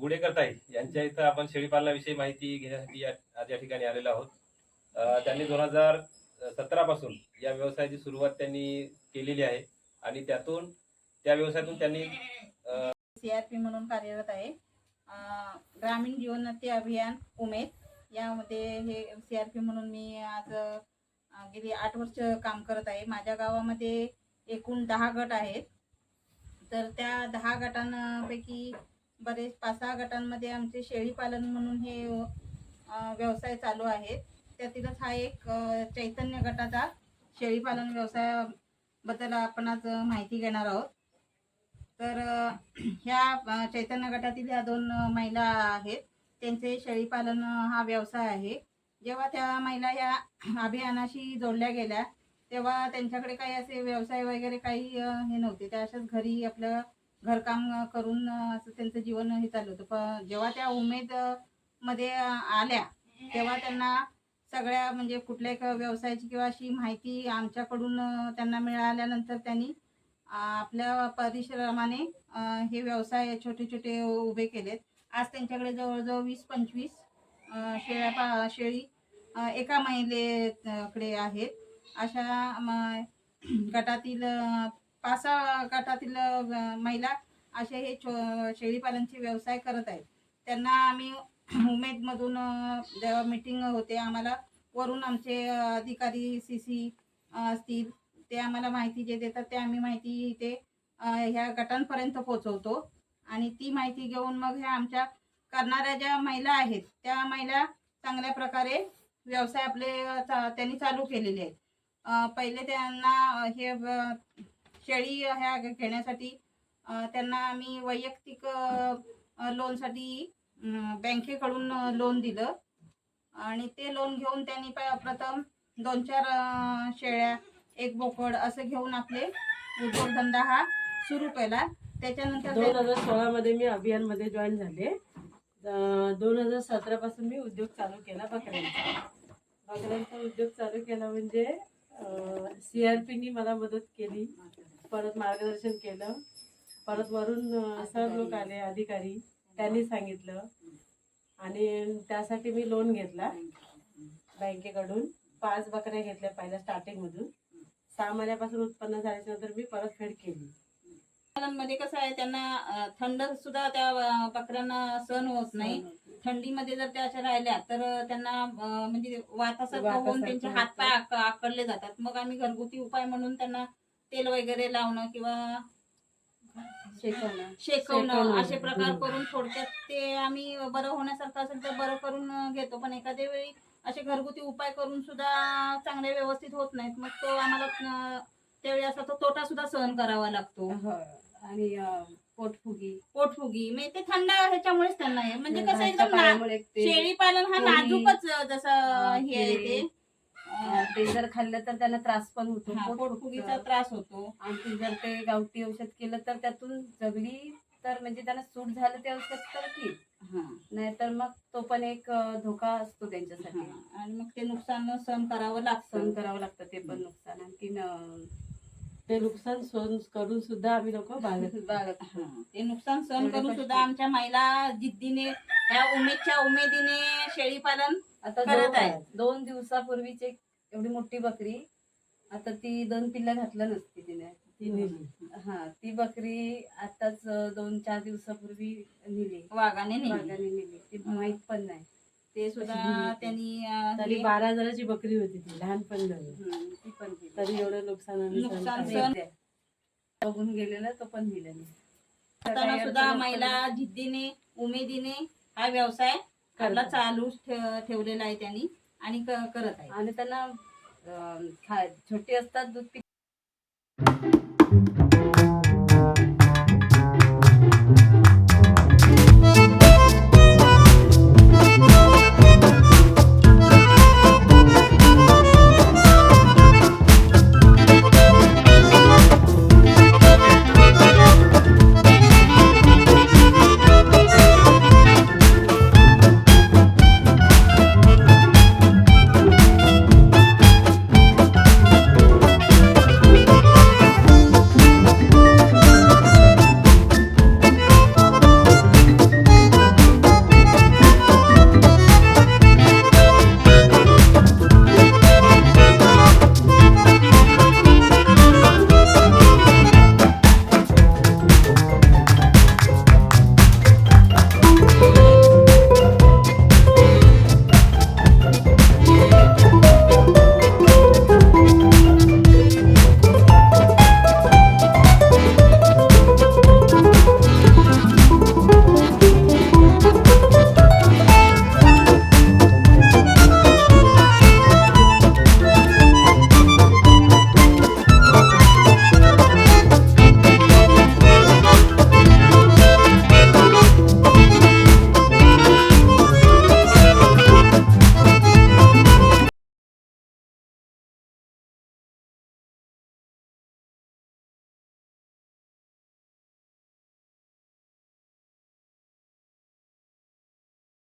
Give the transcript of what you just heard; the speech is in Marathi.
गुडेकरताई यांच्या इथं आपण शेळीपालनाविषयी माहिती घेण्यासाठी या- आज या ठिकाणी आलेलो आहोत. त्यांनी दोन हजार सतरा पासून या व्यवसायाची सुरुवात त्यांनी केलेली आहे आणि त्यातून त्या व्यवसायातून त्यांनी सीआरपी म्हणून कार्यरत आहे. ग्रामीण जीवनती अभियान उमेद. यामध्ये हे सीआरपी म्हणून मी आज गेली आठ वर्ष काम करत आहे. माझ्या गावामध्ये एकूण दहा गट आहेत. तर त्या दहा गटांपैकी बरेच पाच सहा गटांमध्ये आमचे शेळीपालन म्हणून हे व्यवसाय चालू आहेत. त्यातीलच हा एक चैतन्य गटाचा शेळीपालन व्यवसायाबद्दल आपण आज माहिती घेणार आहोत. तर ह्या चैतन्य गटातील ह्या दोन महिला आहेत. त्यांचे शेळीपालन हा व्यवसाय आहे. जेव्हा त्या महिला या अभियानाशी जोडल्या गेल्या तेव्हा त्यांच्याकडे काही असे व्यवसाय वगैरे काही हे नव्हते. त्या अशाच घरी आपलं घरकाम करून असं त्यांचं जीवन हे चालू होतं. पण जेव्हा त्या उमेदमध्ये आल्या तेव्हा त्यांना सगळ्या म्हणजे कुठल्या एक व्यवसायाची किंवा अशी माहिती आमच्याकडून त्यांना मिळाल्यानंतर त्यांनी आपल्या परिश्रमाने हे व्यवसाय छोटे छोटे उभे केलेत. आज त्यांच्याकडे जवळजवळ वीस पंचवीस शेळ्या पा शेळी एका महिलेकडे आहेत. अशा गटातील पाच सहा गटातील महिला असे हे छो शेळीपालनचे व्यवसाय करत आहेत. त्यांना आम्ही उमेदमधून जेव्हा मीटिंग होते आम्हाला वरून आमचे अधिकारी सी सी असतील ते आम्हाला माहिती जे देतात ते आम्ही माहिती ते ह्या गटांपर्यंत पोचवतो आणि ती माहिती घेऊन मग ह्या आमच्या करणाऱ्या ज्या महिला आहेत त्या महिला चांगल्या प्रकारे व्यवसाय आपले चा- त्यांनी चालू केलेले आहेत. पहिले त्यांना हे शेळी ह्या घेण्यासाठी त्यांना आम्ही वैयक्तिक लोनसाठी बँकेकडून लोन दिलं. आणि ते लोन घेऊन त्यांनी प- प्रथम दोन चार शेळ्या एक बोकड असं घेऊन आपले उद्योगधंदा हा सुरू केला. त्याच्यानंतर दोन हजार सोळा मध्ये मी अभियानमध्ये जॉईन झाले. दोन हजार सतरा पासून मी उद्योग चालू केला बकऱ्यांचा. बकऱ्यांचा उद्योग चालू केला म्हणजे सीआरपीनी मला मदत केली. परत मार्गदर्शन केलं. परत वरून सर लोक आले अधिकारी. त्यांनी सांगितलं. आणि त्यासाठी मी लोन घेतला. बँकेकडून. पाच बकऱ्या घेतल्या पहिल्या स्टार्टिंग मधून. सहा महिन्यापासून उत्पन्न झाल्याच्यानंतर मी परत फेड केली. मध्ये कसं आहे त्यांना थंड सुद्धा त्या बकऱ्यांना सहन होत नाही. थंडीमध्ये जर त्या अशा राहिल्या तर त्यांना म्हणजे वातासारखं होऊन त्यांचे होतं. पाय आक- आकडले जातात. मग आम्ही घरगुती उपाय म्हणून त्यांना तेल वगैरे लावणं किंवा शेकवणं. शेकवणं. असे प्रकार. करून थोडक्यात ते आम्ही बरं होण्यासारखं असेल तर बरं करून घेतो. पण एखाद्या वेळी असे घरगुती उपाय करून सुद्धा चांगले व्यवस्थित होत नाहीत. मग तो आम्हाला त्यावेळी असा तो तोटा सुद्धा सहन करावा लागतो. आणि अं, पोटफुगी. पोटफुगी. म्हणजे ते थंड ह्याच्यामुळेच त्यांना आहे म्हणजे कसं एकदम शेळी पालन हा नाजूकच जसं हे आहे ते. ते जर खाल्लं तर त्यांना त्रास पण होतो पोट पोटफुगीचा. त्रास होतो आणखी जर ते गावठी औषध केलं तर त्यातून जगली तर म्हणजे त्यांना सूट झालं ते औषध तर हा, नाहीतर मग तो पण एक धोका असतो त्यांच्यासाठी. आणि मग ते नुकसान सहन करावं लागतं सहन करावं लागतं ते पण नुकसान आणखीन ते नुकसान सहन करून सुद्धा आम्ही लोक बागत हा, ते नुकसान सहन करून. सुद्धा आमच्या महिला जिद्दीने या उमेदच्या उमेदीने शेळी पालन आता करत आहेत. दोन दिवसापूर्वीची एवढी मोठी बकरी आता ती दोन पिल्लं घातलं नसती तिने. हा ती बकरी आताच दोन चार दिवसापूर्वी नेली. वाघाने नेली. वाघाने नेली. ती माहीत पण नाही. ते सुद्धा. त्यांनी बारा हजाराची बकरी होती ती लहानपण ती पण. तरी एवढं नुकसान बघून गेलेलं तो पण नेलं नाही. सुद्धा महिला जिद्दीने उमेदीने हा व्यवसाय आपला चालू ठे- ठेवलेला आहे त्यांनी. आणि करत आहे आणि त्यांना छोटे छोटी असतात दूध पित